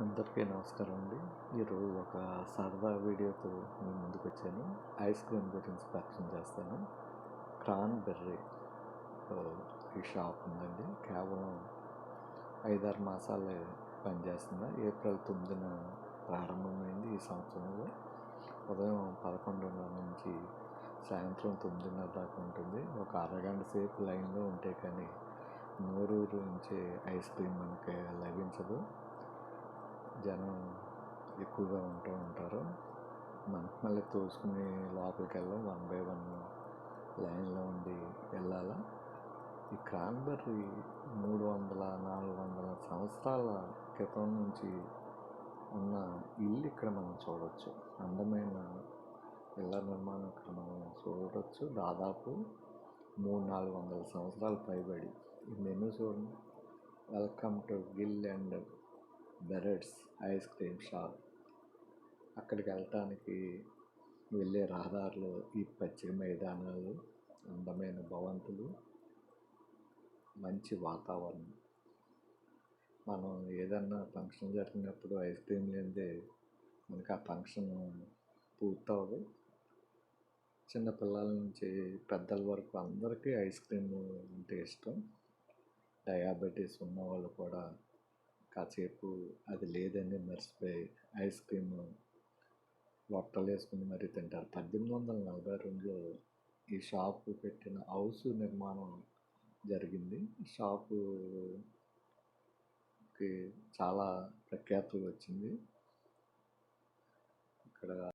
అందరికీ నమస్కారం అండి. ఈరోజు ఒక సరదా వీడియోతో మీ ముందుకు వచ్చాను ఐస్ క్రీమ్ గురించి పరిచయం చేస్తాను. క్రాన్ బెర్రీ ఈ షాప్ ఉందండి. కేవలం ఐదారు మాసాలే పనిచేస్తుంది. ఏప్రిల్ తొమ్మిదిన ప్రారంభమైంది ఈ సంవత్సరంలో. ఉదయం పదకొండున్నర నుంచి సాయంత్రం తొమ్మిదిన్నర దాకా ఉంటుంది. ఒక అరగంట సేపు లైన్లో ఉంటే కానీ నోరూరు నుంచి ఐస్ క్రీమ్ మనకి లభించదు. జనం ఎక్కువగా ఉంటూ ఉంటారు. మనకు మళ్ళీ తోసుకుని లోపలికి వెళ్ళాం వన్ బై వన్ లైన్లో ఉండి వెళ్ళాలా. ఈ క్రాన్బెర్రీ మూడు వందల నాలుగు వందల సంవత్సరాల క్రితం నుంచి ఉన్న ఇల్లు ఇక్కడ మనం చూడవచ్చు అందమైన ఇళ్ళ నిర్మాణం ఇక్కడ మనం చూడవచ్చు దాదాపు మూడు నాలుగు వందల సంవత్సరాలు పైబడి. ఈ మెనూ చూడండి. Welcome to Gill and Berets ice cream shop. అక్కడికి వెళ్ళటానికి వెళ్ళే రహదారులు ఈ పచ్చిక మైదానాలు అందమైన భవంతులు మంచి వాతావరణం. మనం ఏదన్నా ఫంక్షన్ జరిగినప్పుడు ఐస్ క్రీమ్ లేనిదే మనకి ఆ ఫంక్షన్ పూర్తవదు చిన్నపిల్లల నుంచి పెద్దల వరకు అందరికీ ఐస్ క్రీమ్ అంటే ఇష్టం. డయాబెటీస్ ఉన్న వాళ్ళు కూడా కాసేపు అది లేదని మర్చిపోయి ఐస్ క్రీమ్ లొట్టలు వేసుకుని మరీ తింటారు. పద్దెనిమిది వందల నలభై రెండులో ఈ షాపు పెట్టిన హౌస్ నిర్మాణం జరిగింది. షాపుకి చాలా ప్రఖ్యాతులు వచ్చింది. ఇక్కడ